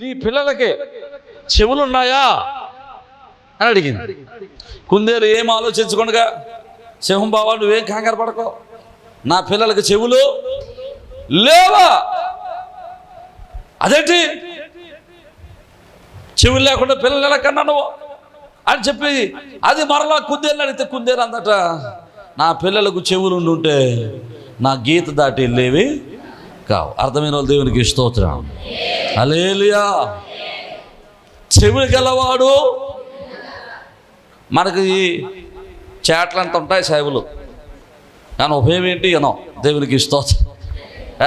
నీ పిల్లలకి చెవులు ఉన్నాయా? అని అడిగింది. కుందేలు ఏం ఆలోచించకుండా సింహం బావా నువ్వేం కంగారు పడకో. నా పిల్లలకి చెవులు లేవా? అదేంటి? చెవులు లేకుండా పిల్లలు ఎలా కన్నా నువ్వు అని చెప్పి అది మరలా కుందేలు అడిగితే కుందేలు అందట నా పిల్లలకు చెవులు ఉండుంటే నా గీత దాటి వెళ్ళేవి కావు అర్థమైన వాళ్ళు దేవునికి స్తోత్రం. అలేలియా చెవులు గలవాడు. మనకి చేటలంత ఉంటాయి సేవలు కానీ ఉపయోగం ఏంటి? అనో దేవునికి స్తోత్రం.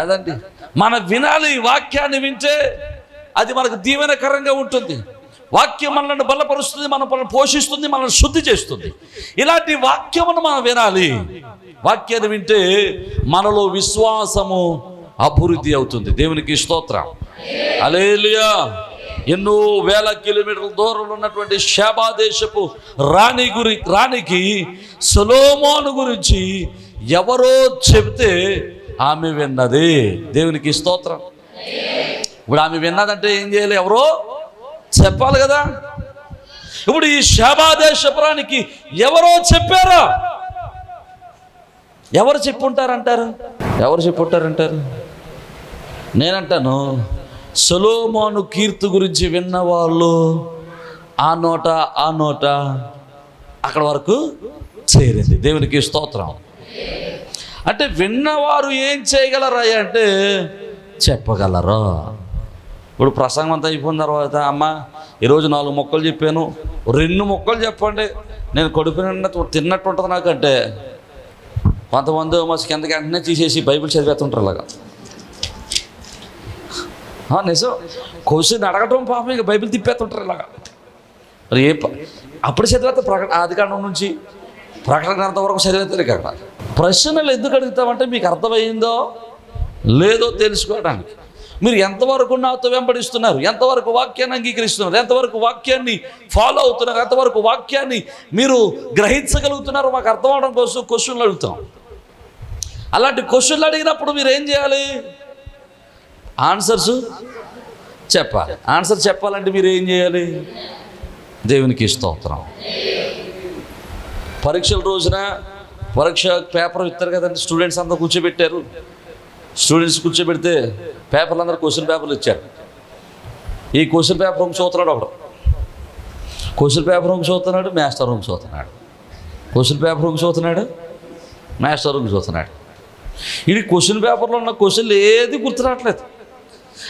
అదండి మనం వినాలి వాక్యాన్ని వింటే అది మనకు దీవెనకరంగా ఉంటుంది. వాక్యం మనల్ని బలపరుస్తుంది మన మనల్ని పోషిస్తుంది మనల్ని శుద్ధి చేస్తుంది. ఇలాంటి వాక్యమును మనం వినాలి. వాక్యాన్ని వింటే మనలో విశ్వాసము అభివృద్ధి అవుతుంది. దేవునికి స్తోత్రం. అలేలియా ఎన్నో వేల కిలోమీటర్ల దూరంలో ఉన్నటువంటి శాబాదేశపు రాణి గురి రాణికి సొలోమోను గురించి ఎవరో చెబితే ఆమె విన్నది. దేవునికి స్తోత్రం. ఇప్పుడు ఆమె విన్నదంటే ఏం చేయాలి ఎవరో? చెప్పాలి కదా. ఇప్పుడు ఈ శాబా దేశపు రాణికి ఎవరో చెప్పారా? ఎవరు చెప్పుంటారంటారు? ఎవరు చెప్పుంటారంటారు? నేనంటాను సొలోమోను కీర్తి గురించి విన్నవాళ్ళు ఆ నోట ఆ నోట అక్కడ వరకు చేరింది. దేవునికి స్తోత్రం. అంటే విన్నవారు ఏం చేయగలరా అంటే చెప్పగలరు? ఇప్పుడు ప్రసంగం అంతా అయిపోయిన తర్వాత అమ్మ ఈరోజు నాలుగు మొక్కలు చెప్పాను. రెండు మొక్కలు చెప్పండి. నేను కొడుకు నిండా తిన్నట్టు ఉంటుంది నాకంటే. కొంతమంది మా కిందకి వెంటనే తీసేసి బైబిల్ చదివేస్తుంటారు అలాగా. నిజం. క్వశ్చన్ అడగటం పాపం ఇక బైబిల్ తిప్పేస్తుంటారు ఇలాగా. మరి ఏ అప్పుడు చదివేస్తే ప్రకటన ఆదికాండం నుంచి ప్రకటన గ్రంథం వరకు చదివేస్తారు ఇక అక్కడ. ప్రశ్నలు ఎందుకు అడుగుతామంటే మీకు అర్థమైందో లేదో తెలుసుకోవడానికి. మీరు ఎంతవరకు నాతో వెంబడిస్తున్నారు? ఎంతవరకు వాక్యాన్ని అంగీకరిస్తున్నారు? ఎంతవరకు వాక్యాన్ని ఫాలో అవుతున్నారు? ఎంతవరకు వాక్యాన్ని మీరు గ్రహించగలుగుతున్నారో మాకు అర్థం అవడం కోసం క్వశ్చన్లు అడుగుతాం. అలాంటి క్వశ్చన్లు అడిగినప్పుడు మీరు ఏం చేయాలి? ఆన్సర్స్ చెప్పాలి. ఆన్సర్ చెప్పాలంటే మీరు ఏం చేయాలి? దేవునికి స్తోత్రం. పరీక్షల రోజున పరీక్ష పేపర్ ఇస్తారు కదండి స్టూడెంట్స్ అందరూ కూర్చోబెట్టారు. స్టూడెంట్స్ కూర్చోబెడితే పేపర్లు అందరూ క్వశ్చన్ పేపర్లు ఇచ్చారు. ఈ క్వశ్చన్ పేపర్ ఒక చూస్తున్నాడు ఒకడు. క్వశ్చన్ పేపర్ ఒక చూస్తున్నాడు మాస్టర్ రూమ్ చూస్తున్నాడు. క్వశ్చన్ పేపర్ ఒక చూస్తున్నాడు మాస్టర్ రూమ్ చూస్తున్నాడు. ఇది క్వశ్చన్ పేపర్లో ఉన్న క్వశ్చన్లు ఏది గుర్తురావట్లేదు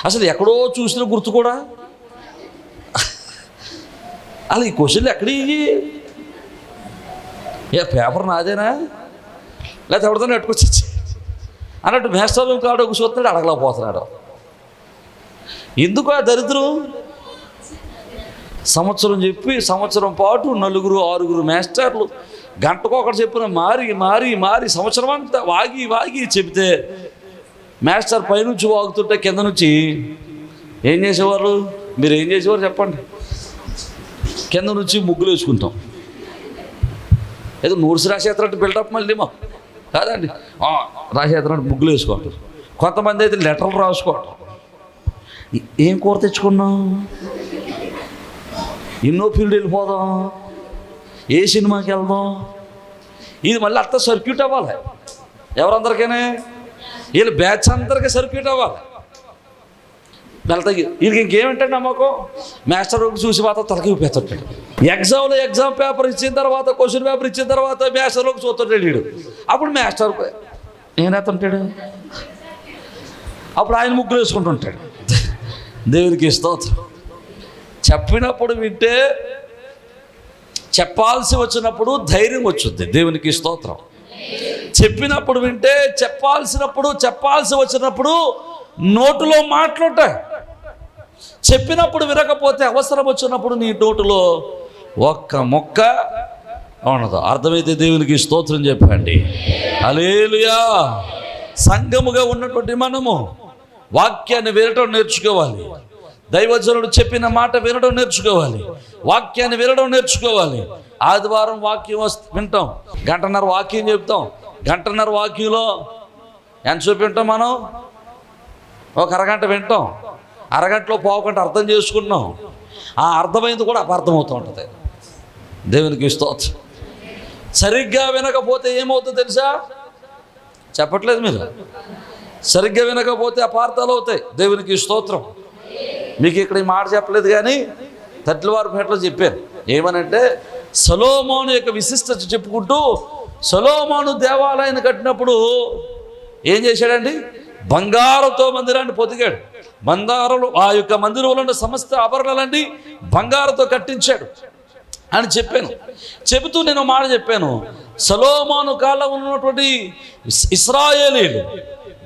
అసలు ఎక్కడో చూసిన గుర్తు కూడా. అలా ఈ క్వశ్చన్లు ఎక్కడ? ఇవి ఏ పేపర్ నాదేనా? లేకపోతే ఎవరితో నెట్టుకొచ్చి అన్నట్టు మేస్టర్ కాడు కూర్చోతున్నాడు అడగలేకపోతున్నాడు. ఎందుకు ఆ దరిద్రం? సంవత్సరం చెప్పి సంవత్సరం పాటు నలుగురు ఆరుగురు మాస్టర్లు గంటకు ఒకటి చెప్పిన మారి మారి మారి సంవత్సరం అంతా వాగి వాగి చెబితే మాస్టర్ పైనుంచి వాగుతుంటే కింద నుంచి ఏం చేసేవారు? మీరు ఏం చేసేవారు చెప్పండి. కింద నుంచి ముగ్గులు వేసుకుంటాం. ఏదో నూర్స్ రాసేస్తున్నట్టు బిల్డప్ మళ్ళీ మా. కాదండి. ఆ, రాసేస్తున్నట్టు ముగ్గులు వేసుకోవటం కొంతమంది అయితే లెటర్లు రాసుకోవటం ఏం కూర తెచ్చుకున్నాం? ఎన్నో ఫీల్డ్ వెళ్ళిపోదాం. ఏ సినిమాకి వెళ్దాం? ఇది మళ్ళీ అంతా సర్క్యూట్ అవ్వాలి. ఎవరందరికైనా? వీళ్ళు బ్యాచ్ అందరికీ సర్క్యూట్ అవ్వాలి. వెళ్తా వీళ్ళకి ఇంకేమిటండి నమ్మకం? మాస్టర్ రూమ్ చూసి మాత్రం తలకి ఊపేస్తుంటాడు. ఎగ్జామ్లో ఎగ్జామ్ పేపర్ ఇచ్చిన తర్వాత క్వశ్చన్ పేపర్ ఇచ్చిన తర్వాత మాస్టర్ రూమ్ చూస్తుంటాడు వీడు. అప్పుడు మాస్టర్ ఏనేతుంటాడు అప్పుడు ఆయన ముగ్గురు వేసుకుంటుంటాడు. దేవునికి స్తోత్రం. చెప్పినప్పుడు వింటే చెప్పాల్సి వచ్చినప్పుడు ధైర్యం వచ్చుద్ది. దేవునికి స్తోత్రం. చెప్పినప్పుడు వింటే చెప్పాల్సినప్పుడు చెప్పాల్సి వచ్చినప్పుడు నోటులో మాటలుంటాయి చెప్పినప్పుడు వినకపోతే అవసరం వచ్చినప్పుడు నీ నోటులో ఒక్క మొక్క ఉండదు. అర్థమైతే దేవునికి స్తోత్రం చెప్పండి. అలేలుయా సంఘముగా ఉన్నటువంటి మనము వాక్యాన్ని వినటం నేర్చుకోవాలి. దైవజనుడు చెప్పిన మాట వినడం నేర్చుకోవాలి. వాక్యాన్ని వినడం నేర్చుకోవాలి. ఆదివారం వాక్యం వస్ వింటాం. గంటన్నర వాక్యం చెప్తాం. గంటన్నర వాక్యంలో ఎంత చూపింటాం మనం? ఒక అరగంట వింటాం. అరగంటలో పోకుండా అర్థం చేసుకుంటున్నాం. ఆ అర్థమైంది కూడా అపార్థమవుతూ ఉంటుంది. దేవునికి స్తోత్రం. సరిగ్గా వినకపోతే ఏమవుతుందో తెలుసా? చెప్పట్లేదు మీరు. సరిగ్గా వినకపోతే అపార్థాలు అవుతాయి. దేవునికి స్తోత్రం. మీకు ఇక్కడ ఈ మాట చెప్పలేదు కానీ తట్లవారు పేటలో చెప్పారు. ఏమనంటే సలోమోను యొక్క విశిష్టత చెప్పుకుంటూ సలోమోను దేవాలయాన్ని కట్టినప్పుడు ఏం చేశాడండి? బంగారంతో మందిరాన్ని పొదిగాడు. బంగారులు ఆ యొక్క మందిరంలో ఉన్న సమస్త ఆభరణాలన్నీ బంగారంతో కట్టించాడు అని చెప్పాను. చెబుతూ నేను మాట చెప్పాను. సలోమాను కాలం ఉన్నటువంటి ఇస్- ఇస్రాయేలీలు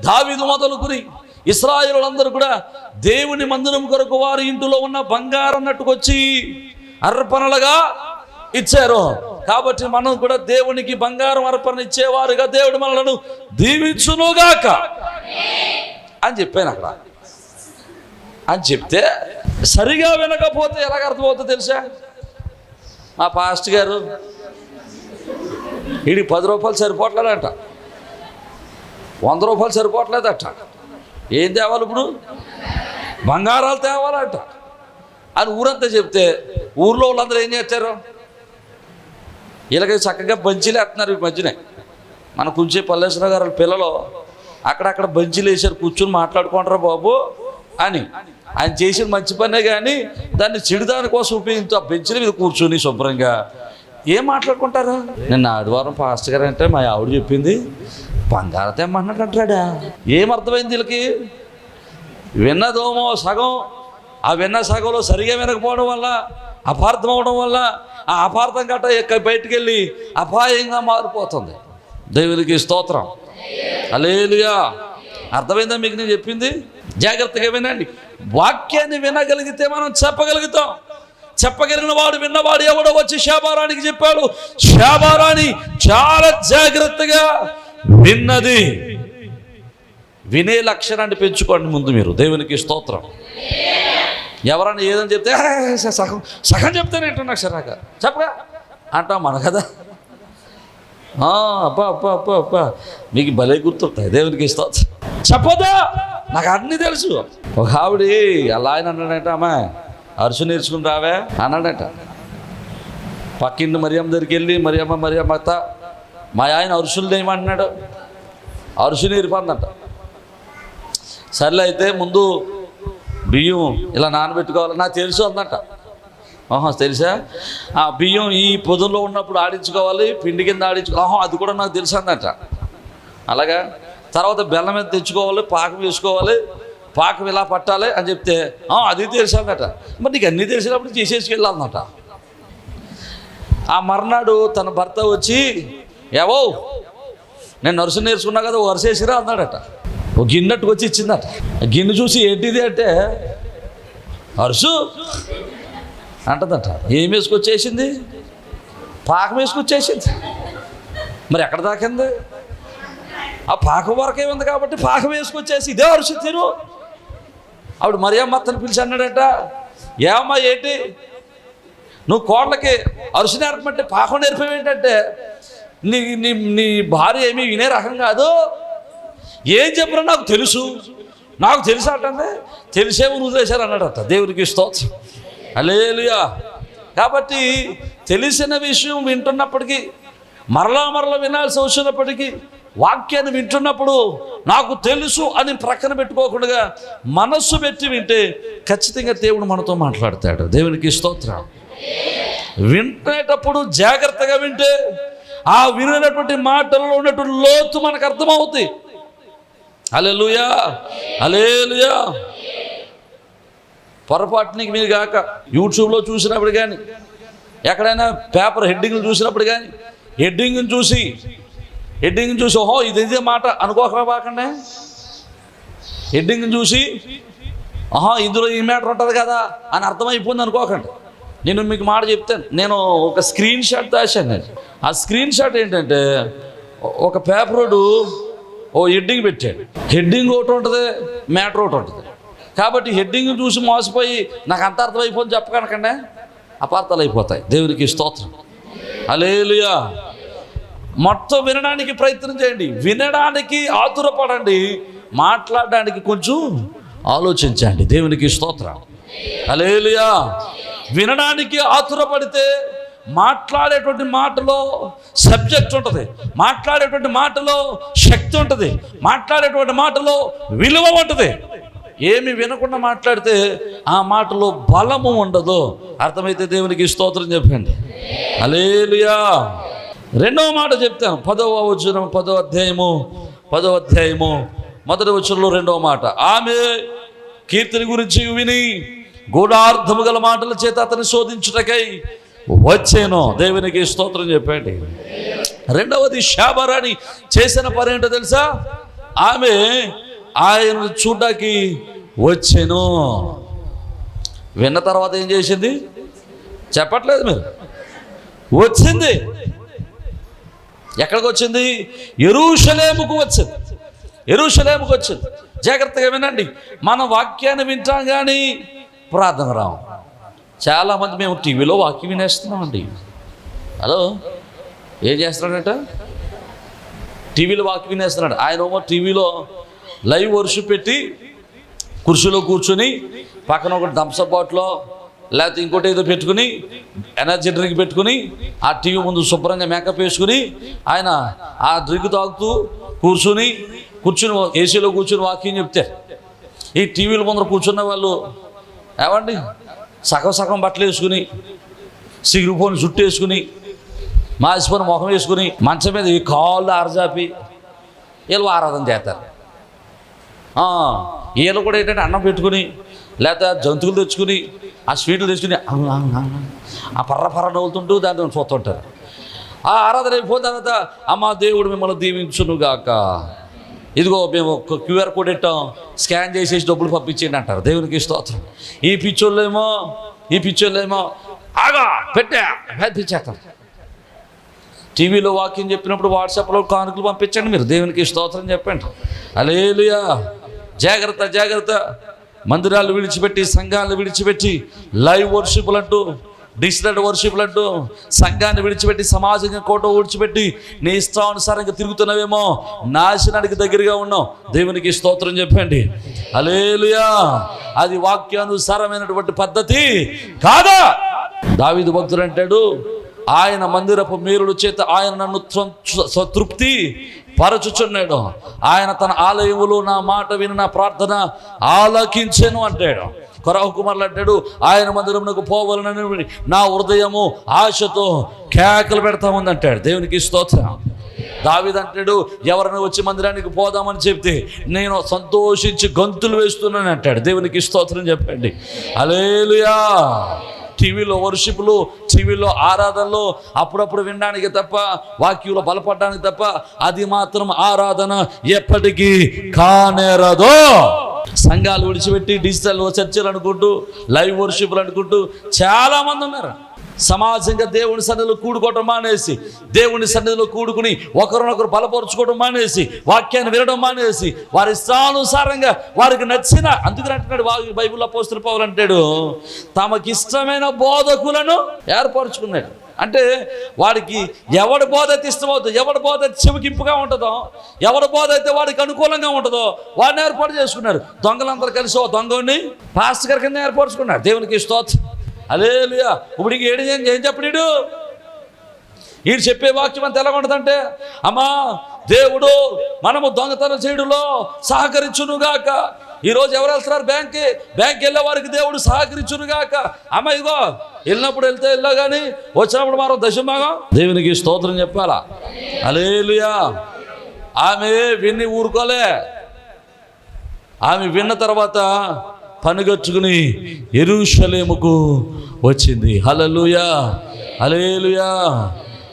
దావీదు మొదలుకుని ఇస్రాయేలందరూ కూడా దేవుని మందిరం కొరకు వారి ఇంటిలో ఉన్న బంగారం నట్టుకొచ్చి అర్పణలుగా ఇచ్చారు. కాబట్టి మనం కూడా దేవునికి బంగారం అర్పణ ఇచ్చేవారుగా దేవుడు మనలను దీవించునుగాక. అని చెప్పాను అక్కడ. అని చెప్తే సరిగా వినకపోతే ఎలాగ అర్థమవుతుందో తెలుసా? మా పాస్ట్ గారు వీడికి పది రూపాయలు సరిపోవట్లేదంట. వంద రూపాయలు సరిపోవట్లేదట. ఏం తేవాలి ఇప్పుడు? బంగారాలు తేవాలంట. అని ఊరంతా చెప్తే ఊర్లో వాళ్ళందరూ ఏం చేస్తారు? వీళ్ళకి చక్కగా బంచీలు వేస్తున్నారు ఈ మధ్యనే. మన కుంచే పల్లేశ్వర గారు వాళ్ళ పిల్లలు అక్కడక్కడ బంచీలు వేసారు కూర్చుని మాట్లాడుకుంటారా బాబు అని. ఆయన చేసిన మంచి పనే కానీ దాన్ని చెడుదాని కోసం ఉపయోగించు ఆ బెంచ్ల మీద కూర్చుని శుభ్రంగా. ఏం మాట్లాడుకుంటారు? నిన్న ఆదివారం పాస్ట్ గారు అంటే మా ఆవిడ చెప్పింది బంగారు తెమ్మన్నట్టు అంటాడా? ఏం అర్థమైంది వీళ్ళకి? విన్నదోమో సగం ఆ విన్న సగంలో సరిగా వినకపోవడం వల్ల అపార్థం అవడం వల్ల ఆ అపార్థం గట్ట ఎక్క బయటికి వెళ్ళి అపాయంగా మారిపోతుంది. దేవునికి స్తోత్రం. అలేలుగా అర్థమైందా మీకు నేను చెప్పింది? జాగ్రత్తగా వినండి. వాక్యాన్ని వినగలిగితే మనం చెప్పగలుగుతాం. చెప్పగలిగిన వాడు విన్నవాడు ఎవడో వచ్చి శాబారానికి చెప్పాడు. శాబారాణి చాలా జాగ్రత్తగా విన్నది. వినే లక్షణాన్ని పెంచుకోండి ముందు మీరు. దేవునికి స్తోత్రం. ఎవరైనా ఏదని చెప్తే సగం సగం సగం నాకు సరాక చెప్పగా. అంటాం మన కదా. అబ్బా అబ్బా అబ్బా అబ్బా. మీకు భలే గుర్తుంటాయి. దేవునికి ఇస్తా చెప్పదా నాకు అన్నీ తెలుసు. ఒక ఆవిడ అలా ఆయన అన్నాడంట అమ్మా. అరుసు నేర్చుకుని రావే అన్నాడట. పక్కింటి మరియమ్మ దగ్గరికి వెళ్ళి మరియమ్మ మరియమ్మ అత్త మా ఆయన అరుసులు నేయమంటున్నాడు. అరుసు నేర్పందంట. సర్లే అయితే ముందు బియ్యం ఇలా నానబెట్టుకోవాలి. నాకు తెలుసు అందంట ఆహా తెలుసా? ఆ బియ్యం ఈ పొదుల్లో ఉన్నప్పుడు ఆడించుకోవాలి పిండి కింద ఆడించుకో ఆహా అది కూడా నాకు తెలుసు అందట అలాగా? తర్వాత బెల్లం మీద తెచ్చుకోవాలి పాకం వేసుకోవాలి పాకం ఇలా పట్టాలి అని చెప్తే అది తెలుసు అందట మరి నీకు అన్నీ తెలిసినప్పుడు చేసేసుకెళ్ళాలన్నట ఆ మర్నాడు తన భర్త వచ్చి ఏవో నేను నర్సు నేర్చుకున్నా కదా వరుసేసిరా అన్నాడట. ఒక గిన్నెట్టుకు వచ్చి ఇచ్చిందట. గిన్నె చూసి ఏంటిది అంటే అరుసు అంటదట. ఏం వేసుకొచ్చేసింది? పాకం వేసుకొచ్చేసింది. మరి ఎక్కడ దాకింది? ఆ పాకం వరకే ఉంది కాబట్టి పాకం వేసుకొచ్చేసి ఇదే అరుసు తిను. ఆవిడ మరియమ్మ అత్తని పిలిచి అన్నాడట ఏమమ్మా ఏంటి? నువ్వు కోళ్ళకి అరుసు నేర్పమంటే పాకం నేర్పేవి ఏంటంటే నీ నీ నీ భార్య ఏమీ వినే రకం కాదు. ఏం చెప్పినా నాకు తెలుసు. నాకు తెలుసు అంటే తెలిసే నువ్వు చేశారు అన్నాడట దేవునికి స్తోత్రం. అలేలుయా కాబట్టి తెలిసిన విషయం వింటున్నప్పటికీ మరలా మరలా వినాల్సి వచ్చినప్పటికీ వాక్యాన్ని వింటున్నప్పుడు నాకు తెలుసు అని ప్రక్కన పెట్టుకోకుండా మనస్సు పెట్టి వింటే ఖచ్చితంగా దేవుడు మనతో మాట్లాడతాడు. దేవునికి స్తోత్రం. వింటేటప్పుడు జాగ్రత్తగా వింటే ఆ వినేటటువంటి మాటల్లో ఉన్నటువంటి లోతు మనకు అర్థమవుతుంది అలెలుయా అలేలుయా పొరపాటునికి మీరు కాక యూట్యూబ్లో చూసినప్పుడు కానీ ఎక్కడైనా పేపర్ హెడ్డింగ్లు చూసినప్పుడు కానీ హెడ్డింగ్ని చూసి హెడ్డింగ్ని చూసి ఓహో ఇది ఇదే మాట అనుకోకరా బాకండి. హెడ్డింగ్ని చూసి ఆహా ఇందులో ఈ మ్యాటర్ ఉంటుంది కదా అని అర్థమైపోయింది అనుకోకండి. నేను మీకు మాట చెప్తాను. నేను ఒక స్క్రీన్ షాట్ దాశాను. ఆ స్క్రీన్ షాట్ ఏంటంటే ఒక పేపరుడు ఓ హెడ్డింగ్ పెట్టాడు. హెడ్డింగ్ ఒకటి ఉంటుంది మ్యాటర్ ఒకటి ఉంటుంది. కాబట్టి హెడ్డింగ్ చూసి మోసపోయి నాకు అంత అర్థమైపోయింది చెప్పకనకండి. అపార్థాలు అయిపోతాయి. దేవునికి స్తోత్రం. అలేలుయా మొత్తం వినడానికి ప్రయత్నం చేయండి. వినడానికి ఆతురపడండి. మాట్లాడడానికి కొంచెం ఆలోచించండి. దేవునికి స్తోత్రం. అలేలుయా వినడానికి ఆతురపడితే మాట్లాడేటువంటి మాటలో సబ్జెక్ట్ ఉంటుంది. మాట్లాడేటువంటి మాటలో శక్తి ఉంటుంది. మాట్లాడేటువంటి మాటలో విలువ ఉంటుంది. ఏమి వినకుండా మాట్లాడితే ఆ మాటలో బలము ఉండదు. అర్థమైతే దేవునికి స్తోత్రం చెప్పండి. అలేలుయా రెండవ మాట చెప్తాను పదవ వచనం పదవ అధ్యాయము పదవ అధ్యాయము మొదటి వచనంలో రెండవ మాట. ఆమె కీర్తిని గురించి విని గూఢార్థము గల మాటల చేత అతన్ని శోధించుటకై వచ్చాను దేవునికి స్తోత్రం చెప్పండి. రెండవది శాబరాణి చేసిన పని ఏంటో తెలుసా? ఆమె ఆయన చూడ్డానికి వచ్చాను. విన్న తర్వాత ఏం చేసింది? చెప్పట్లేదు మీరు. వచ్చింది. ఎక్కడికి వచ్చింది? ఎరుషలేముకు వచ్చింది. ఎరుషలేముకు వచ్చింది. జాగ్రత్తగా వినండి. మన వాక్యాన్ని వింటాం కానీ ప్రార్థన రావు చాలామంది మేము టీవీలో వాక్యం వినేస్తున్నామండి. హలో? ఏం చేస్తున్నాడట? టీవీలో వాక్యం వినేస్తున్నాడు. ఆయన ఏమో టీవీలో లైవ్ వర్షిప్ పెట్టి కుర్చీలో కూర్చొని పక్కన ఒక థమ్సప్ బాట్లో లేకపోతే ఇంకోటి ఏదో పెట్టుకుని ఎనర్జీ డ్రింక్ పెట్టుకుని ఆ టీవీ ముందు శుభ్రంగా మేకప్ వేసుకుని ఆయన ఆ డ్రింక్ తాగుతూ కూర్చుని కూర్చుని ఏసీలో కూర్చుని వాకింగ్ చెప్తే ఈ టీవీల ముందర కూర్చున్న వాళ్ళు ఏమండి? సగం సగం బట్టలు వేసుకుని సిగిరిపోని జుట్టు వేసుకుని మాసిపోని ముఖం వేసుకుని మంచం మీద ఈ కాళ్ళు ఆరజాపి వీళ్ళు ఆరాధన చేస్తారు. వీళ్ళు కూడా ఏంటంటే అన్నం పెట్టుకుని లేకపోతే జంతువులు తెచ్చుకుని ఆ స్వీట్లు తెచ్చుకుని ఆ, ఆ పర్ర పర్ర నవ్వుతుంటూ దాన్ని చూస్తుంటారు. ఆ ఆరాధన అయిపోయిన తర్వాత అమ్మ దేవుడు మిమ్మల్ని దీవించునుగాక. ఇదిగో మేము ఒక క్యూఆర్ కోడ్ ఇట్టాం స్కాన్ చేసేసి డబ్బులు పంపించేయండి అంటారు. దేవునికి స్తోత్రం. ఈ పిచ్చోళ్ళేమో ఈ పిచ్చోళ్ళేమో ఆగా పెట్టా పంపించేస్తాం టీవీలో వాక్యం చెప్పినప్పుడు వాట్సాప్లో కానుకలు పంపించండి మీరు. దేవునికి స్తోత్రం చెప్పండి. అలేలుయా జాగ్రత్త జాగ్రత్త. మందిరాలు విడిచిపెట్టి సంఘాలు విడిచిపెట్టి లైవ్ వర్షిప్లు అంటూ డిజిటల్ వర్షిప్లు అంటూ సంఘాన్ని విడిచిపెట్టి సమాజంగా కోట విడిచిపెట్టి నీ ఇష్టానుసారంగా తిరుగుతున్నవేమో నాశనానికి దగ్గరగా ఉన్నావు. దేవునికి స్తోత్రం చెప్పండి. అలేలుయా అది వాక్యానుసారమైనటువంటి పద్ధతి కాదా? దావిదు భక్తుడు అంటాడు ఆయన మందిరపు మీరుడు చేత ఆయన నన్ను త్ర- సంతృప్తి పరచుచున్నాడు. ఆయన తన ఆలయములు నా మాట విని నా ప్రార్థన ఆలకించెను అంటాడు. కొరవ కుమారులు అంటాడు ఆయన మందిరమునకు పోవాలని నా హృదయము ఆశతో కేకలు పెడతా ఉందంటాడు దేవునికి స్తోత్రం. దావిదంటాడు ఎవరైనా వచ్చి మందిరానికి పోదామని చెప్తే నేను సంతోషించి గంతులు వేస్తున్నాను అంటాడు. దేవునికి స్తోత్రం చెప్పండి. అలేలుయా టీవీలో వర్షిపులు టీవీలో ఆరాధనలు అప్పుడప్పుడు వినడానికి తప్ప వాక్యంలో బలపడడానికి తప్ప అది మాత్రం ఆరాధన ఎప్పటికీ కానేరదు. సంఘాలు విడిచిపెట్టి డిజిటల్ చర్చలు అనుకుంటూ లైవ్ వర్షిపులు అనుకుంటూ చాలామంది ఉన్నారు. సమాజంగా దేవుని సన్నిధిలో కూడుకోవడం మానేసి దేవుని సన్నిధిలో కూడుకుని ఒకరినొకరు బలపరుచుకోవడం మానేసి వాక్యాన్ని వినడం మానేసి వారి ఇష్టానుసారంగా వారికి నచ్చిన అందుకని అంటున్నాడు వారి బైబిల్లో పోస్తున్న పోవాలంటాడు తమకిష్టమైన తమకి ఇష్టమైన బోధకులను ఏర్పరచుకున్నాడు. అంటే వాడికి ఎవడి బోధ అయితే ఇష్టమవుతుందో ఎవడి బోధ అయితే చెవికింపుగా ఉంటుందో ఎవడి బోధ అయితే వాడికి అనుకూలంగా ఉంటుందో వాడిని ఏర్పాటు చేసుకున్నారు దొంగలందరూ కలిసి ఓ దొంగని పాస్టర్ గారి కింద ఏర్పరచుకున్నారు దేవునికి స్తోత్రం. అలేలుయా ఇప్పుడు ఇంక ఏడు ఏం చెప్పడు ఈడు చెప్పే వాక్యం అంత ఎలా ఉండదంటే అమ్మా దేవుడు మనము దొంగతనం చేయడంలో సహకరించునుగాక. ఈరోజు ఎవరు వెళ్తున్నారు బ్యాంక్కి? బ్యాంక్ వెళ్ళే వారికి దేవుడు సహకరించునుగాక. అమ్మ ఇగో వెళ్ళినప్పుడు వెళ్తే వెళ్ళా కానీ వచ్చినప్పుడు మాత్రం దశభాగం. దేవునికి స్తోత్రం చెప్పాలా? అలేలుయా ఆమె విన్ని ఊరుకోలే. ఆమె విన్న తర్వాత పనిగట్టుకుని ఎరుషలేముకు వచ్చింది. హలలుయా హలేలుయా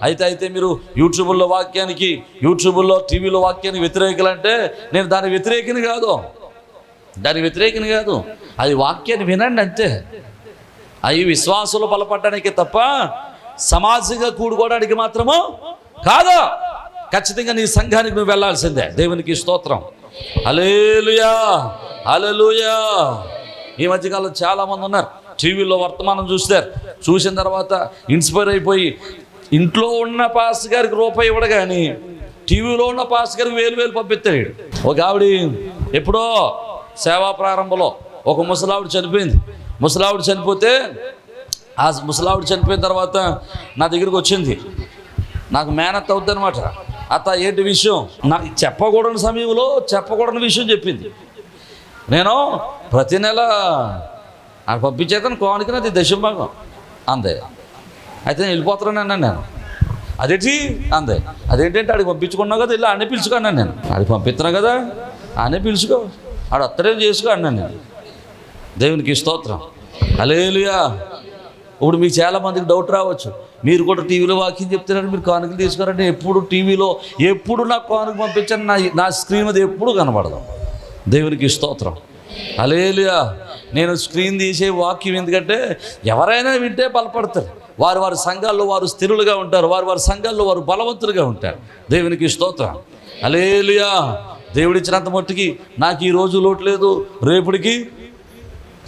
అయితే అయితే మీరు యూట్యూబ్లో వాక్యానికి యూట్యూబ్లో టీవీలో వాక్యానికి వ్యతిరేకులంటే నేను దాని వ్యతిరేకిని కాదు. దాని వ్యతిరేకిని కాదు. అది వాక్యాన్ని వినండి అంతే. అవి విశ్వాసులు బలపడడానికి తప్ప సమాజంగా కూడుకోవడానికి మాత్రము కాదు. ఖచ్చితంగా నీ సంఘానికి నువ్వు వెళ్ళాల్సిందే. దేవునికి స్తోత్రం. అలేలుయా అలలుయా ఈ మధ్యకాలంలో చాలా మంది ఉన్నారు. టీవీలో వర్తమానం చూస్తారు. చూసిన తర్వాత ఇన్స్పైర్ అయిపోయి ఇంట్లో ఉన్న పాస్ గారికి రూపాయి ఇవ్వడు కానీ టీవీలో ఉన్న పాస్ గారికి వేలు వేలు పంపిస్తాడు. ఒక ఆవిడ ఎప్పుడో సేవా ప్రారంభంలో ఒక ముసలావిడ చనిపోయింది. ముసలావిడ చనిపోతే ఆ ముసలావిడ చనిపోయిన తర్వాత నా దగ్గరికి వచ్చింది. నాకు మేనత్ అవుద్ది అనమాట అత్త ఏంటి విషయం? నాకు చెప్పకూడని సమయంలో చెప్పకూడని విషయం చెప్పింది. నేను ప్రతి నెల ఆ పంపించేతను కోవడానికి నాది దశభాగం. అందే అయితే నేను వెళ్ళిపోతున్నాను అన్నాను నేను. అదేంటి? అందే అదేంటంటే ఆడికి పంపించుకున్నావు కదా వెళ్ళి అన్నీ పిలుచుకో అన్నాను నేను. ఆడికి పంపిస్తున్నావు కదా అన్నీ పిలుచుకో. ఆడు అత్తడే చేసుకో అన్నాను నేను. దేవునికి స్తోత్రం. అలేలుయా ఇప్పుడు మీకు చాలా మందికి డౌట్ రావచ్చు. మీరు కూడా టీవీలో వాకింగ్ చెప్తున్నారు మీరు కానుకలు తీసుకురంటే ఎప్పుడు టీవీలో ఎప్పుడు నాకు కానుక పంపించండి నా నా స్క్రీన్ మీద ఎప్పుడు కనబడదాం. దేవునికి స్తోత్రం. అలేలుయా నేను స్క్రీన్ తీసే వాక్యం ఎందుకంటే ఎవరైనా వింటే బలపడతారు. వారు వారి సంఘాల్లో వారు స్థిరులుగా ఉంటారు. వారు వారి సంఘాల్లో వారు బలవంతులుగా ఉంటారు. దేవునికి స్తోత్రం. అలేలుయా దేవుడిచ్చినంత మట్టుకి నాకు ఈ రోజు లోటు లేదు. రేపుడికి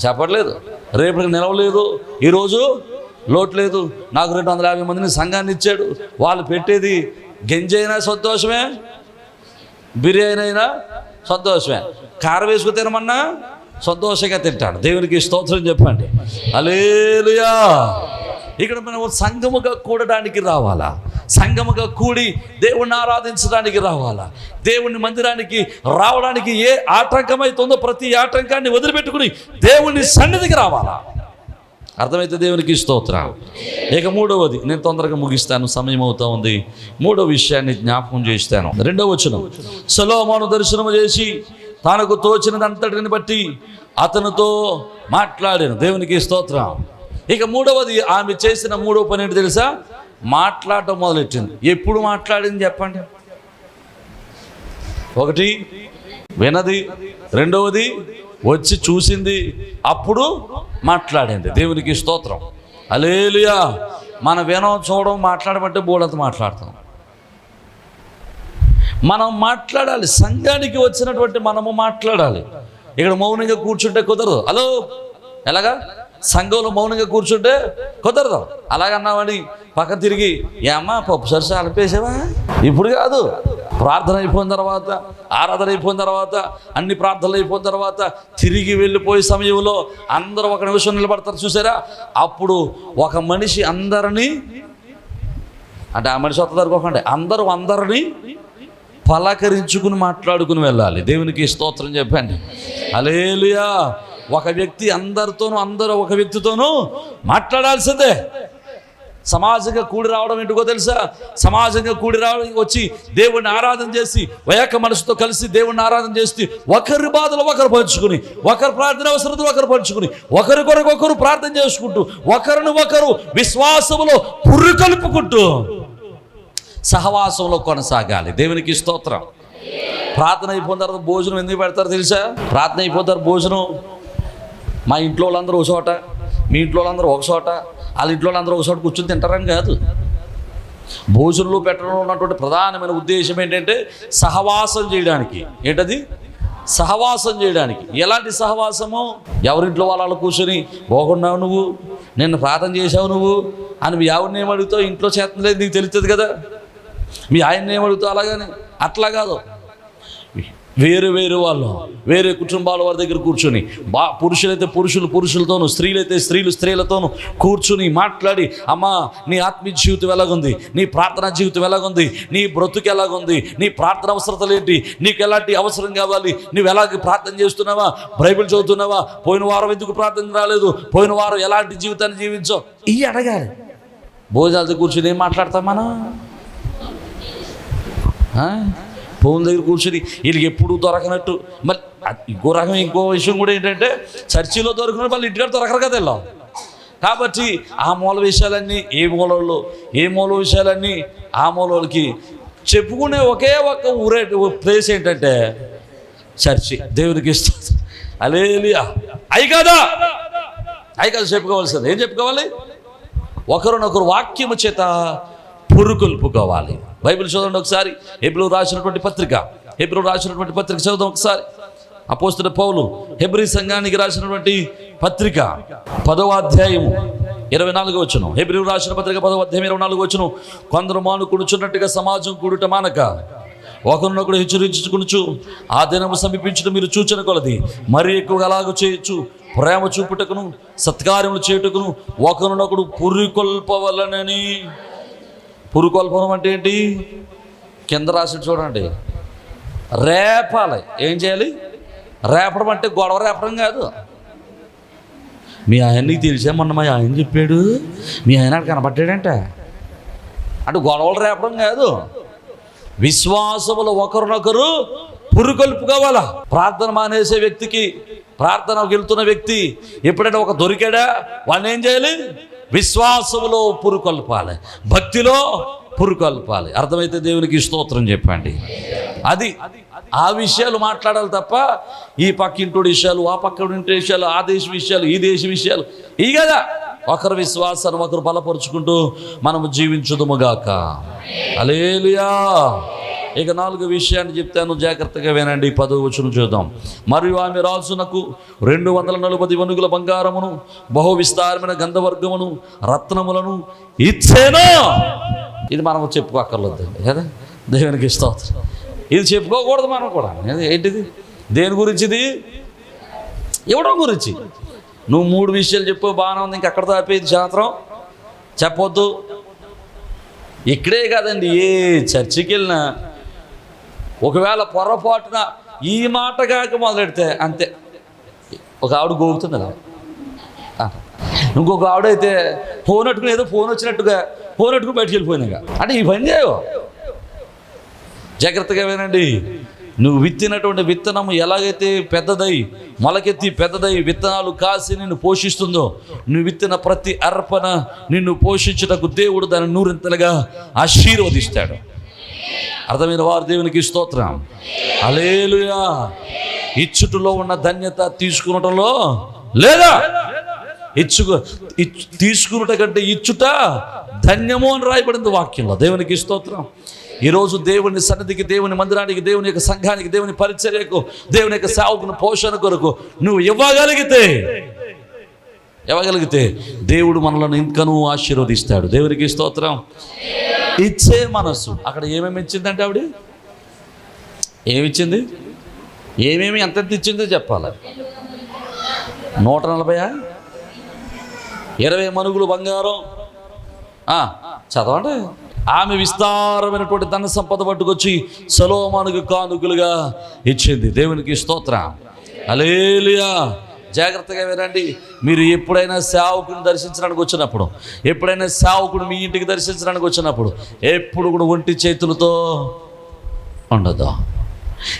చెప్పట్లేదు. రేపటికి నిలవలేదు. ఈరోజు లోటు లేదు. నాకు రెండు వందల యాభై మందిని సంఘాన్ని ఇచ్చాడు. వాళ్ళు పెట్టేది గంజైనా సంతోషమే బిర్యానీ అయినా సంతోషమే. కారం వేసుకు తినమన్నా? సంతోషంగా తింటాడు. దేవునికి స్తోత్రం చెప్పండి. అలేలుయా ఇక్కడ మనం సంఘముగా కూడడానికి రావాలా? సంఘముగా కూడి దేవుణ్ణి ఆరాధించడానికి రావాలా? దేవుని మందిరానికి రావడానికి ఏ ఆటంకమైతుందో ప్రతి ఆటంకాన్ని వదిలిపెట్టుకుని దేవుని సన్నిధికి రావాలా? అర్థమైతే దేవునికి స్తోత్రాలు. ఇక మూడవది నేను తొందరగా ముగిస్తాను సమయం అవుతా ఉంది. మూడో విషయాన్ని జ్ఞాపకం చేస్తాను. రెండవ వచనం సలోమాను దర్శనము చేసి తనకు తోచినదంతటిని బట్టి అతనితో మాట్లాడాను. దేవునికి స్తోత్రం ఇక మూడవది ఆమె చేసిన మూడవ పని ఏంటి తెలుసా? మాట్లాడటం మొదలెట్టింది. ఎప్పుడు మాట్లాడింది చెప్పండి. ఒకటి వినది. రెండవది వచ్చి చూసింది అప్పుడు మాట్లాడింది. దేవునికి స్తోత్రం. అలేలుయా మన వినం చూడడం మాట్లాడమంటే బోడంత మాట్లాడతాం. మనం మాట్లాడాలి. సంఘానికి వచ్చినటువంటి మనము మాట్లాడాలి. ఇక్కడ మౌనంగా కూర్చుంటే కుదరదు. హలో. ఎలాగా? సంఘంలో మౌనంగా కూర్చుంటే కుదరదు. అలాగన్నామని పక్క తిరిగి ఏమ్మా పప్పు సరిసా అలపేసావా? ఇప్పుడు కాదు. ప్రార్థన అయిపోయిన తర్వాత ఆరాధన అయిపోయిన తర్వాత అన్ని ప్రార్థనలు అయిపోయిన తర్వాత తిరిగి వెళ్ళిపోయే సమయంలో అందరూ ఒక నిమిషం నిలబడతారు చూసారా? అప్పుడు ఒక మనిషి అందరినీ అంటే ఆ మనిషి వస్తుంది అనుకోకండి అందరూ అందరినీ పలకరించుకుని మాట్లాడుకుని వెళ్ళాలి. దేవునికి స్తోత్రం చెప్పండి. అలేలుయా ఒక వ్యక్తి అందరితోనూ అందరూ ఒక వ్యక్తితోనూ మాట్లాడాల్సిందే. సమాజంగా కూడి రావడం ఏంటికో తెలుసా? సమాజంగా కూడి రావడం వచ్చి దేవుణ్ణి ఆరాధన చేసి వయక మనసుతో కలిసి దేవుణ్ణి ఆరాధన చేసి ఒకరి బాధలు ఒకరు పంచుకుని ఒకరి ప్రార్థన అవసరతలు ఒకరు పంచుకుని ఒకరి కొరకు ఒకరు ప్రార్థన చేసుకుంటూ ఒకరిని ఒకరు విశ్వాసములో పుర్రు కలుపుకుంటూ సహవాసంలో కొనసాగాలి. దేవునికి స్తోత్రం. ప్రార్థన అయిపోయిన తర్వాత భోజనం ఎందుకు పెడతారు తెలుసా? ప్రార్థన అయిపోతారు భోజనం మా ఇంట్లో వాళ్ళందరూ ఒక చోట మీ ఇంట్లో వాళ్ళందరూ ఒక చోట వాళ్ళ ఇంట్లో అందరూ ఒకసారి కూర్చొని తింటారని కాదు. భోజనంలో పెట్టడంలో ఉన్నటువంటి ప్రధానమైన ఉద్దేశం ఏంటంటే సహవాసం చేయడానికి. ఏంటది? సహవాసం చేయడానికి. ఎలాంటి సహవాసము? ఎవరింట్లో వాళ్ళు కూర్చొని పోకున్నావు నువ్వు? నిన్ను ప్రార్థన చేసావు నువ్వు? అని మీ ఎవరిని ఏమడుగుతావు ఇంట్లో చేతలేదు నీకు తెలుస్తుంది కదా. మీ ఆయన్ని ఏమడుగుతావు అలాగని. అట్లా కాదు. వేరు వేరు వాళ్ళు వేరే కుటుంబాల వారి దగ్గర కూర్చొని బా పురుషులైతే పురుషులు పురుషులతోనూ స్త్రీలైతే స్త్రీలు స్త్రీలతోనూ కూర్చుని మాట్లాడి అమ్మా నీ ఆత్మీయ జీవితం ఎలాగుంది? నీ ప్రార్థనా జీవితం ఎలాగుంది? నీ బ్రతుకు ఎలాగుంది? నీ ప్రార్థన అవసరతలు ఏంటి? నీకు ఎలాంటి అవసరం కావాలి? నువ్వు ఎలాగ ప్రార్థన చేస్తున్నావా? బైబిల్ చదువుతున్నావా? పోయిన వారం ఎందుకు ప్రార్థన రాలేదు? పోయిన వారం ఎలాంటి జీవితాన్ని జీవించావు ఇవి అడగాలి. భోజనాలతో కూర్చొని ఏం మాట్లాడతాం మనం? ఆ? ఫోన్ దగ్గర కూర్చొని వీళ్ళకి ఎప్పుడు దొరకనట్టు. మరి ఇంకో రకం ఇంకో విషయం కూడా ఏంటంటే చర్చిలో దొరికిన వాళ్ళు ఇంటికాడ దొరకరు కదా వెళ్ళాం. కాబట్టి ఆ మూల విషయాలన్నీ ఏ మూలలో ఏ మూల విషయాలన్నీ ఆ మూలకి చెప్పుకునే ఒకే ఒక ఊరే ప్లేస్ ఏంటంటే చర్చి దేవునికి ఇస్తుంది అలేలియా అయి కదా? అయి కదా చెప్పుకోవాల్సింది. ఏం చెప్పుకోవాలి? ఒకరినొకరు వాక్యము చేత పురుకొల్పుకోవాలి బైబిల్ చదవండి ఒకసారి. హెబ్రూ రాసినటువంటి పత్రిక. హెబ్రూ రాసినటువంటి పత్రిక చదువుదాం ఒకసారి. అపోస్తున్న పౌలు హెబ్రి సంఘానికి రాసినటువంటి పత్రిక పదవ అధ్యాయము ఇరవై నాలుగు వచ్చును హెబ్రి రాసిన పత్రిక పదవ అధ్యాయం ఇరవై నాలుగు వచ్చును కొందరు మానుకుడుచున్నట్టుగా సమాజం కూడుట మానక ఒకరినొకడు హెచ్చరించుకునుచు ఆ దినము సమీపించడం మీరు చూచిన కొలది మరి ఎక్కువగా అలాగ చేయొచ్చు. ప్రేమ చూపుటకును సత్కార్యములు చేయుటకును ఒకరినొకడు పురికొల్పవలనని. పురుకొల్పడం అంటే ఏంటి? కింద రాసి చూడండి. రేపాలి. ఏం చేయాలి? రేపడం అంటే గొడవ రేపడం కాదు. మీ ఆయనకి తెలిసే మొన్న మా ఆయన చెప్పాడు. మీ ఆయన ఆడ అంటే గొడవలు రేపడం కాదు. విశ్వాసములు ఒకరినొకరు పురుకొల్పుకోవాలా ప్రార్థన మానేసే వ్యక్తికి ప్రార్థనకు వెళ్తున్న వ్యక్తి ఎప్పుడైనా ఒక దొరికాడా? వాళ్ళని ఏం చేయాలి? విశ్వాసములో పురుకొల్పాలి. భక్తిలో పురుకొల్పాలి. అర్థమైతే దేవునికి స్తోత్రం చెప్పండి. అది ఆ విషయాలు మాట్లాడాలి తప్ప ఈ పక్కింటి విషయాలు ఆ పక్క విషయాలు ఆ దేశ విషయాలు ఈ దేశ విషయాలు ఈ కదా. ఒకరి విశ్వాసాన్ని ఒకరు బలపరుచుకుంటూ మనము జీవించుదుముగాక అలేలియా ఇక నాలుగు విషయాన్ని చెప్తాను జాగ్రత్తగా వినండి. పదవి వచ్చును చూద్దాం. మరియు ఆమె రాజునకు రెండు వందల నలభై వనుగుల బంగారమును బహు విస్తారమైన గంధవర్గమును రత్నములను ఇచ్చేను. ఇది మనం చెప్పుకోక్కర్లేదండి కదా దేవునికి స్తోత్రం. ఇది చెప్పుకోకూడదు మనం కూడా. ఏంటిది? దేని గురించి ఇది? ఇవ్వడం గురించి? నువ్వు మూడు విషయాలు చెప్పు బాగానే ఉంది. ఇంక అక్కడ ఆపేది శాస్త్రం. చెప్పొద్దు. ఇక్కడే కాదండి ఏ చర్చికి వెళ్ళినా ఒకవేళ పొరపాటున ఈ మాట కాక మొదలెడితే అంతే. ఒక ఆవిడ గోగుతుంది అలా ఇంకొక ఆవిడైతే ఫోన్ అట్టుకుని ఏదో ఫోన్ వచ్చినట్టుగా ఫోన్ అట్టుకుని బయటికి వెళ్ళిపోయినాక అంటే ఈ పని చేయవు. జాగ్రత్తగా వినండి. నువ్వు విత్తినటువంటి విత్తనం ఎలాగైతే పెద్దదై మొలకెత్తి పెద్దదై విత్తనాలు కాసి నిన్ను పోషిస్తుందో నువ్వు విత్తిన ప్రతి అర్పణ నిన్ను పోషించటకు దేవుడు దాన్ని నూరింతలుగా ఆశీర్వదిస్తాడు. అర్థమైన వారు దేవునికి స్తోత్రం. అలేలుయా ఇచ్చుటలో ఉన్న ధన్యత తీసుకునటంలో లేదా? ఇచ్చుకు ఇచ్చు తీసుకున్నట కంటే ఇచ్చుట ధన్యము అని రాయబడింది వాక్యంలో. దేవునికి స్తోత్రం. ఈరోజు దేవుని సన్నిధికి దేవుని మందిరానికి దేవుని యొక్క సంఘానికి దేవుని పరిచర్యకు దేవుని యొక్క సేవకుని పోషణ కొరకు నువ్వు ఇవ్వగలిగితే ఇవ్వగలిగితే దేవుడు మనలను ఇంకనూ ఆశీర్వదిస్తాడు. దేవునికి స్తోత్రం. ఇచ్చే మనస్సు. అక్కడ ఏమేమి ఇచ్చిందంటే ఆవిడ? ఏమిచ్చింది? ఏమేమి ఎంతెంత ఇచ్చిందో చెప్పాలి. నూట నలభయా? ఇరవై మనుగులు బంగారం. చదవండి. ఆమె విస్తారమైనటువంటి ధన సంపద పట్టుకొచ్చి సలోమానుకు కానుకలుగా ఇచ్చింది. దేవునికి స్తోత్రం. అలేలియా జాగ్రత్తగా వినండి. మీరు ఎప్పుడైనా సేవకుని దర్శించడానికి వచ్చినప్పుడు ఎప్పుడైనా సేవకుడు మీ ఇంటికి దర్శించడానికి వచ్చినప్పుడు ఎప్పుడు కూడా ఒంటి చేతులతో ఉండదు.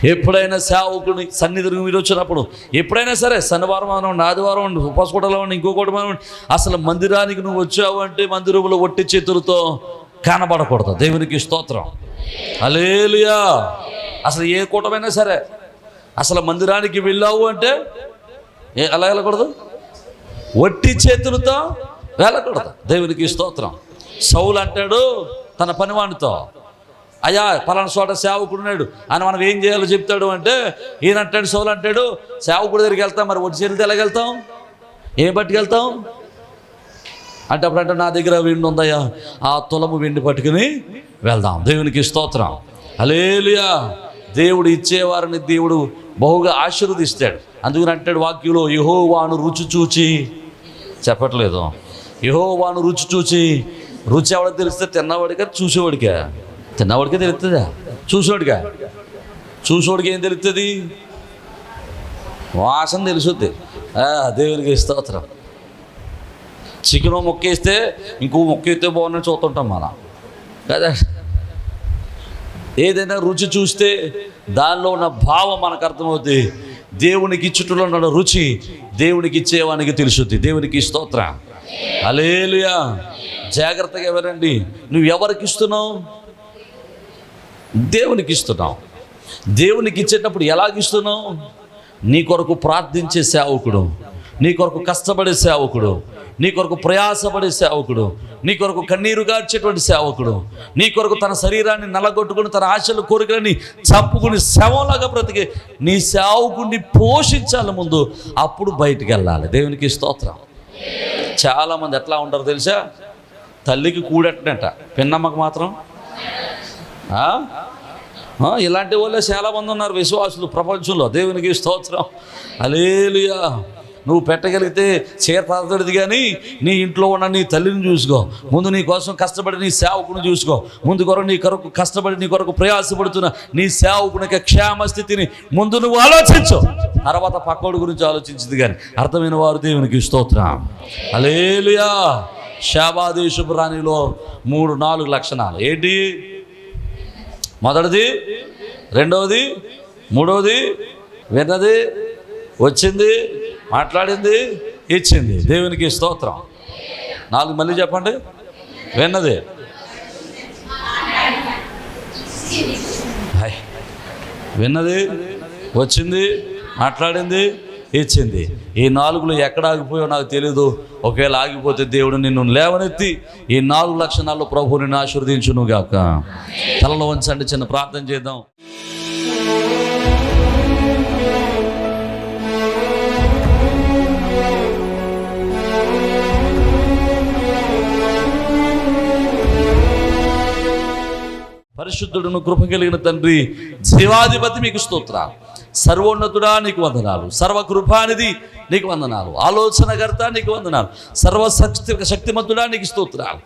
ఎప్పుడైనా సేవకుని సన్నిధికి మీరు వచ్చినప్పుడు ఎప్పుడైనా సరే శనివారం అనండి ఆదివారం ఉండి ఉపవాసకూటలో ఉండి ఇంకొకటి మనం అసలు మందిరానికి నువ్వు వచ్చావు అంటే మందిరంలో ఒట్టి చేతులతో కనబడకూడదు. దేవునికి స్తోత్రం. అలేలియా అసలు ఏ కూటమైనా సరే అసలు మందిరానికి వెళ్ళావు అంటే అలా వెళ్ళకూడదు? వట్టి చేతులతో వెళ్ళకూడదు. దేవునికి స్తోత్రం. సౌలు అంటాడు తన పనివానితో అయ్యా పలానా చోట సేవకుడు ఉన్నాడు అని మనం ఏం చేయాలో చెప్తాడు అంటే ఈయన అంటాడు సౌలు అంటాడు సేవకుడి దగ్గరికి వెళ్తాం మరి వడ్డీ చేతులతో ఎలాగెళ్తాం ఏ పట్టుకెళ్తాం అంటే అప్పుడంటే నా దగ్గర వెండి ఉందయ్యా. ఆ తులము వెండి పట్టుకుని వెళ్దాం. దేవునికి స్తోత్రం. అలేలియా దేవుడు ఇచ్చేవారిని దేవుడు బహుగా ఆశీర్వదిస్తాడు. అందుకని అంటాడు వాక్యంలో యహోవాను రుచి చూచి. చెప్పట్లేదు. యహోవాను రుచి చూచి. రుచి ఎవడ తెలిస్తే తిన్నవాడికా చూసేవాడికా? తిన్నవాడికే తెలుస్తుందా? చూసేవాడికా? చూసేవాడికి ఏం తెలుస్తుంది? వాసన తెలుసుద్ది దేవుడికి దేవునికి స్తోత్రం. చికెన్ మొక్కేస్తే ఇంకో మొక్క ఎత్తే బాగున్నట్టు చూస్తుంటాం మనం. కదా? ఏదైనా రుచి చూస్తే దానిలో ఉన్న భావం మనకు అర్థమవుతుంది. దేవునికి ఇచ్చుటలో ఉన్న రుచి దేవునికి ఇచ్చేవానికి తెలుసుద్ది దేవునికి స్తోత్ర. అలేలుయా జాగ్రత్తగా ఎవరండి నువ్వు ఎవరికి ఇస్తున్నావు? దేవునికి ఇస్తున్నావు. దేవునికి ఇచ్చేటప్పుడు ఎలాగిస్తున్నావు నీ కొరకు ప్రార్థించే సేవకుడు నీ కొరకు కష్టపడే సేవకుడు నీ కొరకు ప్రయాసపడే సేవకుడు నీ కొరకు కన్నీరు గార్చేటువంటి సేవకుడు నీ కొరకు తన శరీరాన్ని నలగొట్టుకుని తన ఆశలు కోరికలని చంపుకుని శవంలాగా బ్రతికి నీ సేవకుడిని పోషించాలి ముందు. అప్పుడు బయటికి వెళ్ళాలి దేవునికి స్తోత్రం. చాలామంది ఎట్లా ఉంటారు తెలుసా? తల్లికి కూడట్నట పిన్నమ్మకు మాత్రం. ఇలాంటి వాళ్ళే చాలామంది ఉన్నారు విశ్వాసులు ప్రపంచంలో. దేవునికి స్తోత్రం. అలేలుయా నువ్వు పెట్టగలిగితే చీరతాదడిది కానీ నీ ఇంట్లో ఉన్న నీ తల్లిని చూసుకో. ముందు నీ కోసం కష్టపడి నీ సేవకుని చూసుకో. ముందు కొరకు నీ కొరకు కష్టపడి నీ కొరకు ప్రయాసపడుతున్న నీ సేవకునికి క్షేమ స్థితిని ముందు నువ్వు ఆలోచించు. తర్వాత పక్కోడి గురించి ఆలోచించింది కానీ అర్థమైన వారు దేవునికి స్తోత్రం. అలేలుయా శాబాదేశపు రాణిలో మూడు నాలుగు లక్షణాలు. ఏంటి? మొదటిది రెండవది మూడవది విన్నది వచ్చింది మాట్లాడింది ఇచ్చింది. దేవునికి స్తోత్రం. నాలుగు మళ్ళీ చెప్పండి. విన్నది. విన్నది వచ్చింది మాట్లాడింది ఇచ్చింది. ఈ నాలుగులో ఎక్కడ ఆగిపోయో నాకు తెలియదు ఒకవేళ ఆగిపోతే దేవుడు నిన్ను లేవనెత్తి ఈ నాలుగు లక్షణాల్లో ప్రభు నిన్ను ఆశీర్వదించును గాక తలలో ఉంచండి చిన్న ప్రార్థన చేద్దాం. పరిశుద్ధుడును కృప కలిగిన తండ్రి జీవాధిపతి మీకు స్తోత్ర సర్వోన్నతుడా నీకు వందనాలు. సర్వకృపానిధి నీకు వందనాలు. ఆలోచనకర్త నీకు వందనాలు. సర్వశక్తి శక్తిమంతుడా నీకు స్తోత్రాలు.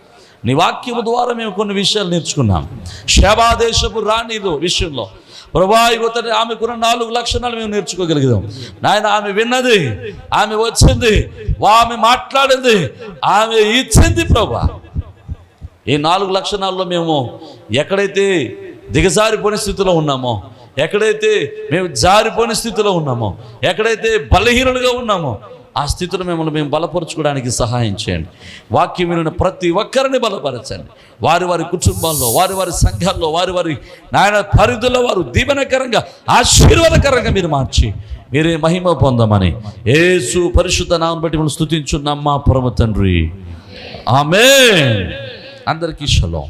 నీ వాక్యము ద్వారా మేము కొన్ని విషయాలు నేర్చుకున్నాం. శవాదేశపు రాణిలో విషయంలో. ప్రభా యువతని ఆమెకున్న నాలుగు లక్షణాలు మేము నేర్చుకోగలిగాం. నాయన ఆమె విన్నది ఆమె వచ్చింది ఆమె మాట్లాడింది ఆమె ఇచ్చింది ప్రభా. ఈ నాలుగు లక్షణాల్లో మేము ఎక్కడైతే దిగజారిపోయిన స్థితిలో ఉన్నామో ఎక్కడైతే మేము జారిపోయిన స్థితిలో ఉన్నామో ఎక్కడైతే బలహీనులుగా ఉన్నామో ఆ స్థితిలో మిమ్మల్ని మేము బలపరచుకోవడానికి సహాయం చేయండి. వాక్యం వినిన ప్రతి ఒక్కరిని బలపరచండి. వారి వారి కుటుంబాల్లో వారి వారి సంఘాల్లో వారి వారి నాయన పరిధుల్లో వారు దీవెనకరంగా ఆశీర్వాదకరంగా మీరు మార్చి మీరే మహిమ పొందమని ఏసు పరిశుద్ధ నామం బట్టి మనం స్తుతించున్నాం మా పరమ తండ్రి. ఆమె అందరికీ షలో.